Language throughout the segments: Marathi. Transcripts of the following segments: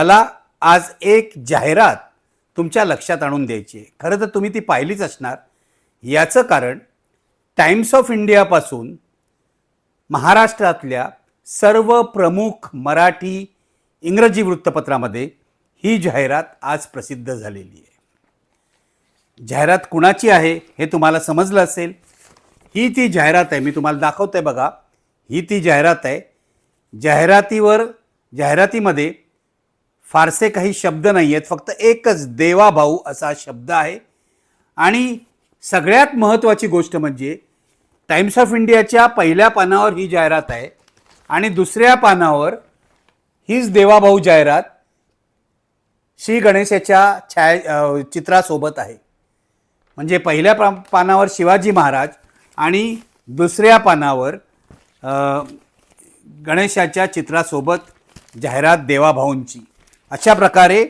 मला आज एक जाहिरात तुमच्या लक्षात आणून द्यायची आहे. खरं तर तुम्ही ती पाहिलीच असणार. याचं कारण टाइम्स ऑफ इंडियापासून महाराष्ट्रातल्या सर्व प्रमुख मराठी इंग्रजी वृत्तपत्रामध्ये ही जाहिरात आज प्रसिद्ध झालेली आहे. जाहिरात कुणाची आहे हे तुम्हाला समजलं असेल. ही ती जाहिरात आहे मी तुम्हाला दाखवते बघा. ही ती जाहिरात आहे. जाहिरातीवर जाहिरातीमध्ये फारसे काही शब्द नाही आहेत फक्त एकच देवाभाऊ असा शब्द आहे. आणि सगळ्यात महत्त्वाची गोष्ट म्हणजे टाइम्स ऑफ इंडियाच्या पहिल्या पानावर ही जाहिरात आहे आणि दुसऱ्या पानावर हीच देवाभाऊ जाहिरात श्री गणेशाच्या छाया चित्रासोबत आहे. म्हणजे पहिल्या पा पानावर शिवाजी महाराज आणि दुसऱ्या पानावर गणेशाच्या चित्रासोबत जाहिरात देवाभाऊंची. अशा प्रकारे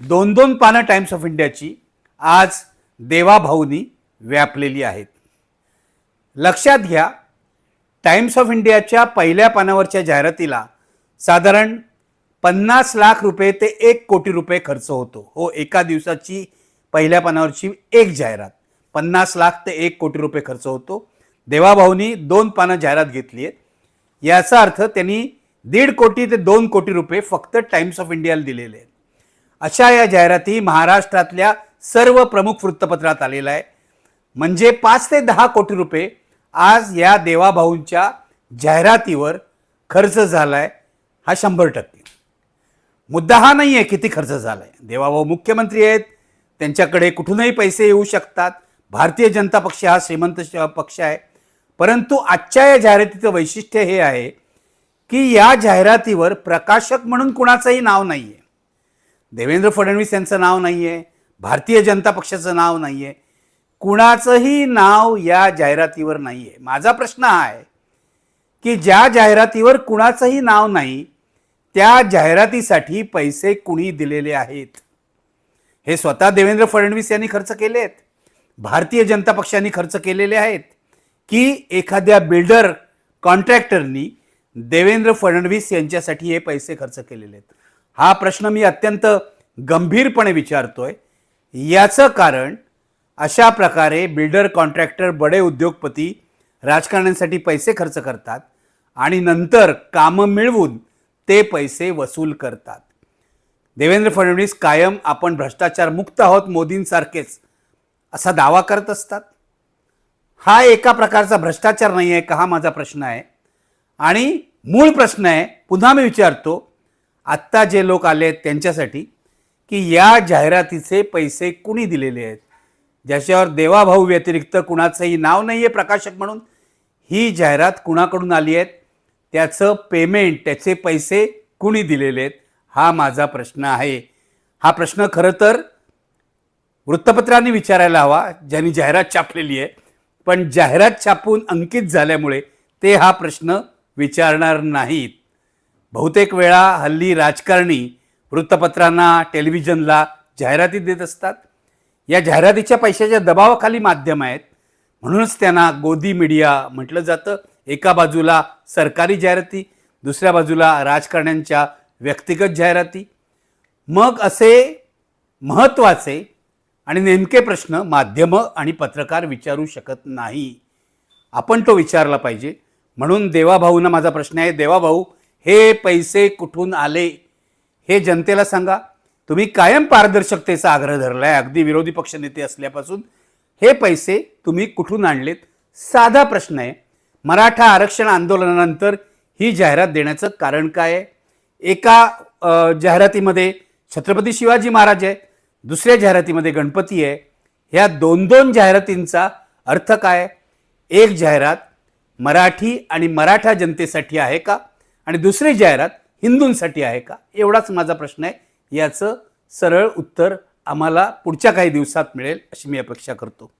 दोन दोन पानं टाइम्स ऑफ इंडियाची आज देवाभाऊनी व्यापलेली आहेत. लक्षात घ्या टाइम्स ऑफ इंडियाच्या पहिल्या पानावरच्या जाहिरातीला साधारण पन्नास लाख रुपये ते एक कोटी रुपये खर्च होतो. हो एका दिवसाची पहिल्या पानावरची एक जाहिरात. पन्नास लाख ते एक कोटी रुपये खर्च होतो. देवाभाऊनी दोन पानं जाहिरात घेतली आहेत. याचा अर्थ त्यांनी दीड कोटी ते दोन कोटी रुपये फक्त टाइम्स ऑफ इंडियाला दिलेले आहेत. अशा या जाहिराती महाराष्ट्रातल्या सर्व प्रमुख वृत्तपत्रात आलेला आहे म्हणजे पाच ते दहा कोटी रुपये आज या देवाभाऊंच्या जाहिरातीवर खर्च झाला आहे हा शंभर टक्के. मुद्दा हा नाही आहे किती खर्च झाला आहे देवाभाऊ मुख्यमंत्री आहेत त्यांच्याकडे कुठूनही पैसे येऊ शकतात. भारतीय जनता पक्ष हा श्रीमंत पक्ष आहे. परंतु आजच्या या जाहिरातीचं वैशिष्ट्य हे आहे की या जाहिरातीवर प्रकाशक म्हणून कुणाचंही नाव नाही आहे देवेंद्र फडणवीस यांचं नाव नाही आहे भारतीय जनता पक्षाचं नाव नाही आहे कुणाचंही नाव या जाहिरातीवर नाही आहे माझा प्रश्न हा आहे की ज्या जाहिरातीवर कुणाचंही नाव नाही त्या जाहिरातीसाठी पैसे कुणी दिलेले आहेत? हे स्वतः देवेंद्र फडणवीस यांनी खर्च केले आहेत भारतीय जनता पक्षाने खर्च केलेले आहेत की एखाद्या बिल्डर कॉन्ट्रॅक्टरनी देवेंद्र फडणवीस यांच्यासाठी हे पैसे खर्च केलेले आहेत. हा प्रश्न मी अत्यंत गंभीरपणे विचारतोय. याचं कारण अशा प्रकारे बिल्डर कॉन्ट्रॅक्टर बडे उद्योगपती राजकारण्यांसाठी पैसे खर्च करतात आणि नंतर कामं मिळवून ते पैसे वसूल करतात. देवेंद्र फडणवीस कायम आपण भ्रष्टाचार मुक्त आहोत मोदींसारखेच असा दावा करत असतात. हा एका प्रकारचा भ्रष्टाचार नाही आहे का हा माझा प्रश्न आहे? आणि मूळ प्रश्न आहे पुन्हा मी विचारतो आत्ता जे लोक आले आहेत त्यांच्यासाठी की या जाहिरातीचे पैसे कुणी दिलेले आहेत? ज्याच्यावर देवाभाऊ व्यतिरिक्त कुणाचंही नाव नाही आहे प्रकाशक म्हणून ही जाहिरात कुणाकडून आली आहेत त्याचं पेमेंट त्याचे पैसे कुणी दिलेले आहेत? हा माझा प्रश्न आहे. हा प्रश्न खरं तर वृत्तपत्रांनी विचारायला हवा ज्यांनी जाहिरात छापलेली आहे. पण जाहिरात छापून अंकित झाल्यामुळे ते हा प्रश्न विचारणार नाहीत. बहुतेक वेळा हल्ली राजकारणी वृत्तपत्रांना टेलिव्हिजनला जाहिराती देत असतात. या जाहिरातीच्या पैशाच्या दबावाखाली माध्यम आहेत. म्हणूनच त्यांना गोदी मीडिया म्हटलं जातं. एका बाजूला सरकारी जाहिराती दुसऱ्या बाजूला राजकारण्यांच्या व्यक्तिगत जाहिराती. मग असे महत्त्वाचे आणि नेमके प्रश्न माध्यमं आणि पत्रकार विचारू शकत नाही. आपण तो विचारला पाहिजे. म्हणून देवाभाऊंना माझा प्रश्न आहे देवाभाऊ हे पैसे कुठून आले? हे जनतेला सांगा. तुम्ही कायम पारदर्शकतेचा आग्रह धरला आहे अगदी विरोधी पक्षनेते असल्यापासून हे पैसे तुम्ही कुठून आणलेत? साधा प्रश्न आहे. मराठा आरक्षण आंदोलनानंतर ही जाहिरात देण्याचं कारण काय आहे? एका जाहिरातीमध्ये छत्रपती शिवाजी महाराज आहे. दुसऱ्या जाहिरातीमध्ये गणपती आहे. ह्या दोन दोन जाहिरातींचा अर्थ काय एक जाहिरात मराठी आणि मराठा जनतेसाठी आहे का? आणि दुसरी जाहिरात हिंदूंसाठी आहे का? एवढाच माझा प्रश्न आहे. याचं सरळ उत्तर आम्हाला पुढच्या काही दिवसात मिळेल अशी मी अपेक्षा करतो.